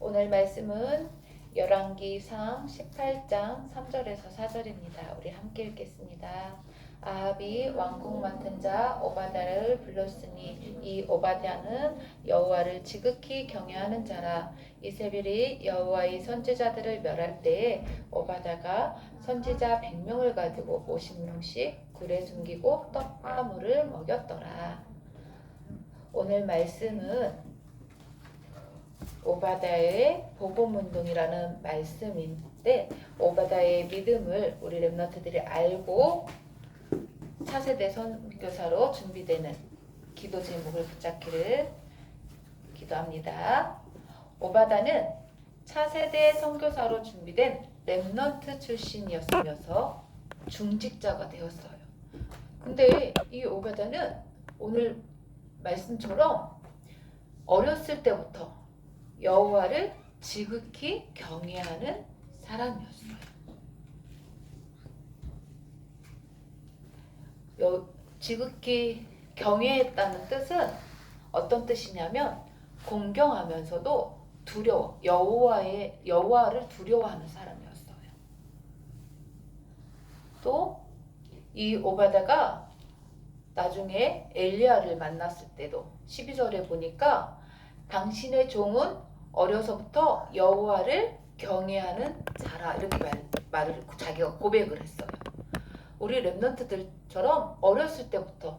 오늘 말씀은 열왕기상 18장 3절에서 4절입니다. 우리 함께 읽겠습니다. 아합이 왕궁 맡은 자 오바다를 불렀으니 이 오바다는 여호와를 지극히 경외하는 자라 이세벨이 여호와의 선지자들을 멸할 때에 오바다가 선지자 100명을 가지고 50명씩 굴에 숨기고 떡과 물을 먹였더라. 오늘 말씀은 오바다의 복음운동이라는 말씀인데 오바다의 믿음을 우리 랩너트들이 알고 차세대 선교사로 준비되는 기도 제목을 붙잡기를 기도합니다. 오바다는 차세대 선교사로 준비된 랩넌트 출신이었으면서 중직자가 되었어요. 근데 이 오바다는 오늘 말씀처럼 어렸을 때부터 여호와를 지극히 경외하는 사람이었어요. 여, 지극히 경외했다는 뜻은 어떤 뜻이냐면 공경하면서도 두려워 여호와의 여호와를 두려워하는 사람이었어요. 또 이 오바다가 나중에 엘리야를 만났을 때도 12절에 보니까 당신의 종은 어려서부터 여호와를 경외하는 자라 이렇게 말, 말을 자기가 고백을 했어요. 우리 랩런트들처럼 어렸을 때부터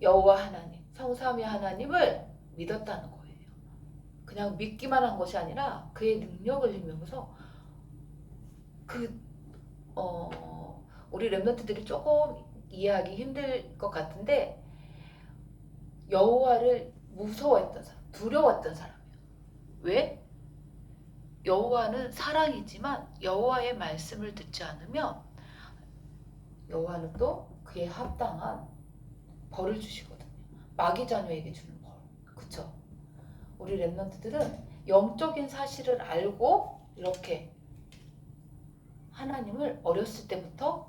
여호와 하나님, 성삼위 하나님을 믿었다는 거예요. 그냥 믿기만 한 것이 아니라 그의 능력을 힘입어서 그 어, 우리 랩런트들이 조금 이해하기 힘들 것 같은데 여호와를 무서워했던 사람, 두려웠던 사람이에요. 왜? 여호와는 사랑이지만 여호와의 말씀을 듣지 않으면 여호와는 또 그에 합당한 벌을 주시거든요. 마귀 자녀에게 주는 벌. 그쵸? 우리 랩런트들은 영적인 사실을 알고 이렇게 하나님을 어렸을 때부터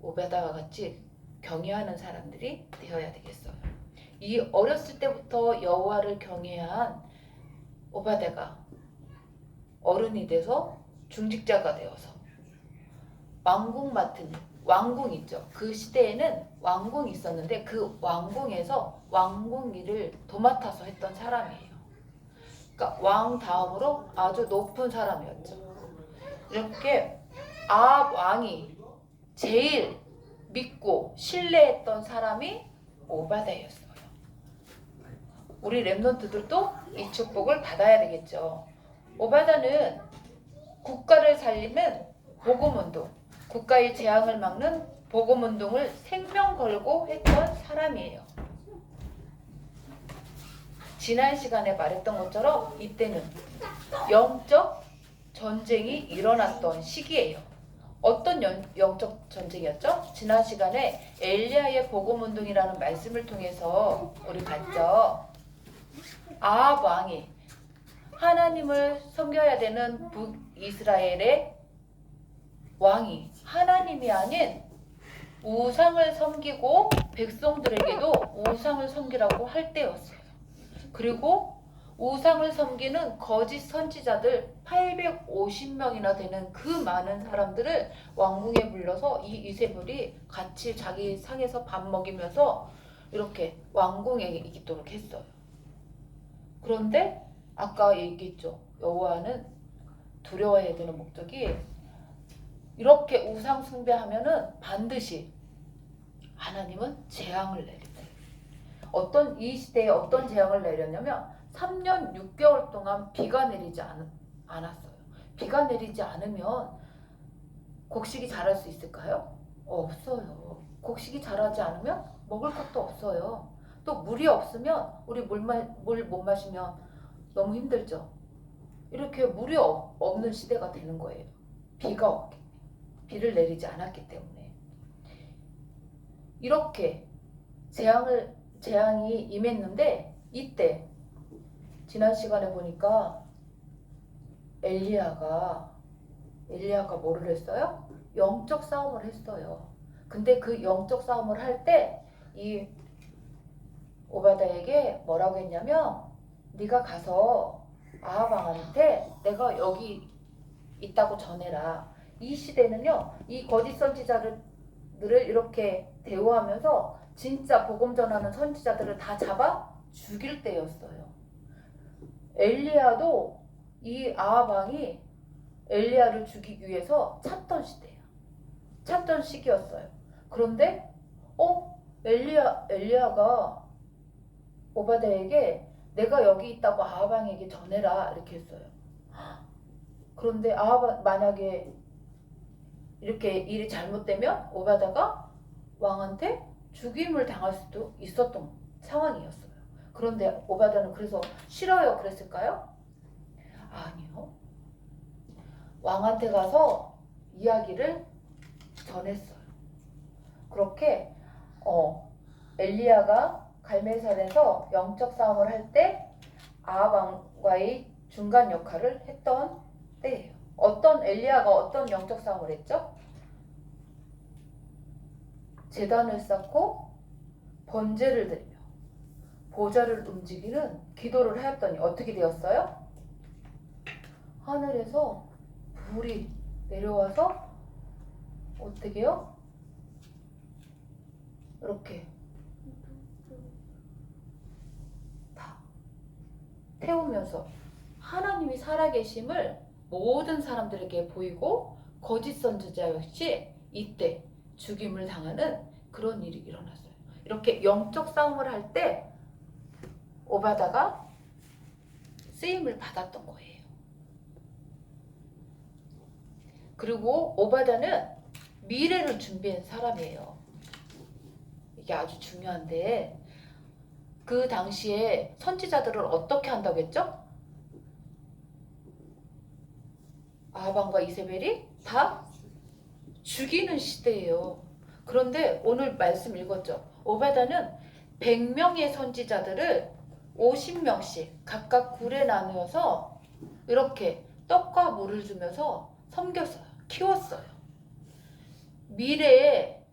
오베다와 같이 경외하는 사람들이 되어야 되겠어요. 이 어렸을 때부터 여호와를 경외한 오바데가 어른이 돼서 중직자가 되어서 왕궁 맡은 왕궁 있죠. 그 시대에는 왕궁이 있었는데 그 왕궁에서 왕궁 일을 도맡아서 했던 사람이에요. 그러니까 왕 다음으로 아주 높은 사람이었죠. 이렇게 아합 왕이 제일 믿고 신뢰했던 사람이 오바다였어요. 우리 랩런트들도 이 축복을 받아야 되겠죠. 오바다는 국가를 살리는 복음운동, 국가의 재앙을 막는 복음운동을 생명 걸고 했던 사람이에요. 지난 시간에 말했던 것처럼 이때는 영적 전쟁이 일어났던 시기예요. 어떤 영, 영적 전쟁이었죠? 지난 시간에 엘리야의 복음 운동이라는 말씀을 통해서 우리 봤죠. 아합 왕이 하나님을 섬겨야 되는 북이스라엘의 왕이 하나님이 아닌 우상을 섬기고 백성들에게도 우상을 섬기라고 할 때였어요. 그리고 우상을 섬기는 거짓 선지자들 850명이나 되는 그 많은 사람들을 왕궁에 불러서 이 이세벨이 같이 자기 상에서 밥 먹이면서 이렇게 왕궁에 있도록 했어요. 그런데 아까 얘기했죠. 여호와는 두려워해야 되는 목적이 이렇게 우상 숭배하면은 반드시 하나님은 재앙을 내린다. 어떤 이 시대에 어떤 재앙을 내렸냐면 3년 6개월 동안 비가 내리지 않, 않았어요. 비가 내리지 않으면 곡식이 자랄 수 있을까요? 없어요. 곡식이 자라지 않으면 먹을 것도 없어요. 또 물이 없으면 우리 물 못 마시면 너무 힘들죠. 이렇게 물이 없, 없는 시대가 되는 거예요. 비가 없기 비를 내리지 않았기 때문에 이렇게 재앙을 재앙이 임했는데 이때 지난 시간에 보니까 엘리야가 엘리야가 뭐를 했어요? 영적 싸움을 했어요. 근데 그 영적 싸움을 할 때 이 오바다에게 뭐라고 했냐면 네가 가서 아하방한테 내가 여기 있다고 전해라. 이 시대는요, 이 거짓 선지자들을 이렇게 대우하면서 진짜 복음 전하는 선지자들을 다 잡아 죽일 때였어요. 엘리야도 이 아하방이 엘리야를 죽이기 위해서 찾던 시대예요. 찾던 시기였어요. 그런데 어 엘리야 엘리야가 오바데에게 내가 여기 있다고 아하방에게 전해라 이렇게 했어요. 그런데 아하방 만약에 이렇게 일이 잘못되면 오바다가 왕한테 죽임을 당할 수도 있었던 상황이었어요. 그런데 오바다는 그래서 싫어요 그랬을까요? 아니요. 왕한테 가서 이야기를 전했어요. 그렇게 어, 엘리야가 갈멜산에서 영적 싸움을 할 때 아합왕과의 중간 역할을 했던 때예요. 어떤 엘리야가 어떤 영적 싸움을 했죠? 재단을 쌓고 번제를 드리며 보좌를 움직이는 기도를 하였더니 어떻게 되었어요? 하늘에서 불이 내려와서 어떻게요? 이렇게 태우면서 하나님이 살아계심을 모든 사람들에게 보이고 거짓 선지자 역시 이때 죽임을 당하는 그런 일이 일어났어요. 이렇게 영적 싸움을 할 때 오바다가 쓰임을 받았던 거예요. 그리고 오바다는 미래를 준비한 사람이에요. 이게 아주 중요한데 그 당시에 선지자들을 어떻게 한다고 했죠? 아방과 이세벨이 다 죽이는 시대예요. 그런데 오늘 말씀 읽었죠. 오바다는 100명의 선지자들을 50명씩 각각 굴에 나누어서 이렇게 떡과 물을 주면서 섬겼어요. 키웠어요. 미래의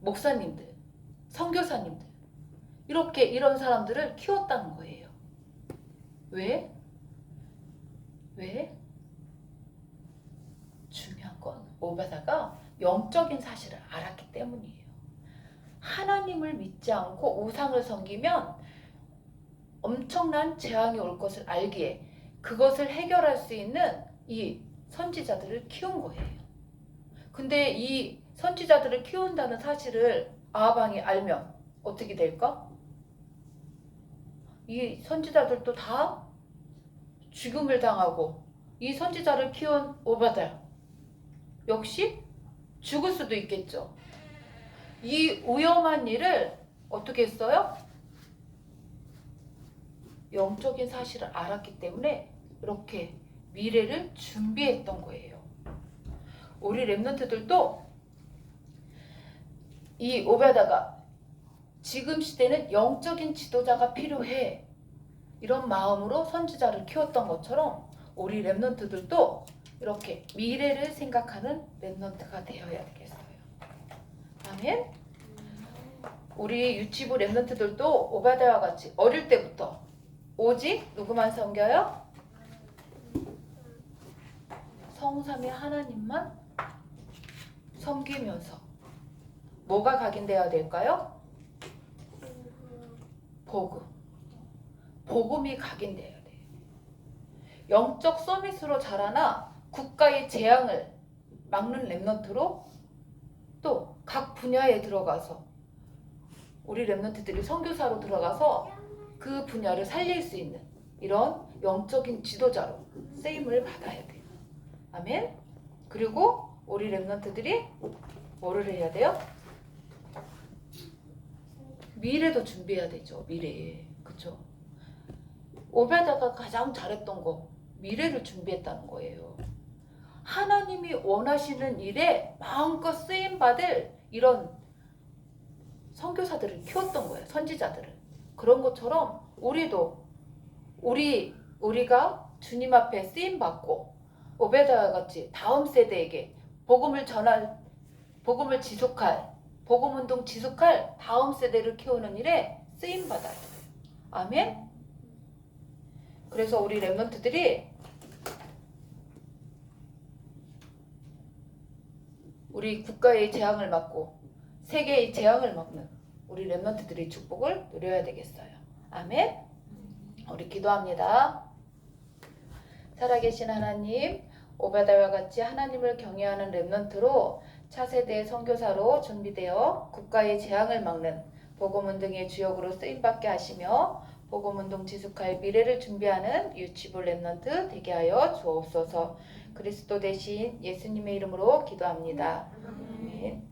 목사님들, 선교사님들 이렇게 이런 사람들을 키웠다는 거예요. 왜? 왜? 중요한 건 오바다가 영적인 사실을 알았기 때문이에요. 하나님을 믿지 않고 우상을 섬기면 엄청난 재앙이 올 것을 알기에 그것을 해결할 수 있는 이 선지자들을 키운 거예요. 근데 이 선지자들을 키운다는 사실을 아하방이 알면 어떻게 될까? 이 선지자들도 다 죽음을 당하고 이 선지자를 키운 오바다 역시 죽을 수도 있겠죠. 이 위험한 일을 어떻게 했어요? 영적인 사실을 알았기 때문에 이렇게 미래를 준비했던 거예요. 우리 랩런트들도 이 오베다가 지금 시대는 영적인 지도자가 필요해 이런 마음으로 선지자를 키웠던 것처럼 우리 랩런트들도 이렇게 미래를 생각하는 랩런트가 되어야 되겠어요. 아멘. 우리 유치부 랩런트들도 오바다와 같이 어릴 때부터 오직 누구만 섬겨요? 성삼의 하나님만 섬기면서 뭐가 각인되어야 될까요? 복음. 복음이 각인되어야 돼요. 영적 서밋으로 자라나 국가의 재앙을 막는 랩런트로 또 각 분야에 들어가서 우리 랩런트들이 선교사로 들어가서 그 분야를 살릴 수 있는 이런 영적인 지도자로 쓰임을 받아야 돼요. 아멘. 그리고 우리 랩런트들이 뭐를 해야 돼요? 미래도 준비해야 되죠. 미래. 그쵸? 오베다가 가장 잘했던 거 미래를 준비했다는 거예요. 하나님이 원하시는 일에 마음껏 쓰임 받을 이런 선교사들을 키웠던 거예요. 선지자들을. 그런 것처럼 우리도 우리 우리가 주님 앞에 쓰임 받고 오베다 같이 다음 세대에게 복음을 전할 복음을 지속할 복음 운동 지속할 다음 세대를 키우는 일에 쓰임 받아요. 아멘. 그래서 우리 랩런트들이 우리 국가의 재앙을 막고 세계의 재앙을 막는 우리 랩런트들의 축복을 누려야 되겠어요. 아멘. 우리 기도합니다. 살아계신 하나님, 오바다와 같이 하나님을 경외하는 랩런트로 차세대 선교사로 준비되어 국가의 재앙을 막는 복음운동의 주역으로 쓰임받게 하시며 복음운동 지속할 미래를 준비하는 유치부 랩런트 되게 하여 주옵소서 그리스도 대신 예수님의 이름으로 기도합니다. 아멘.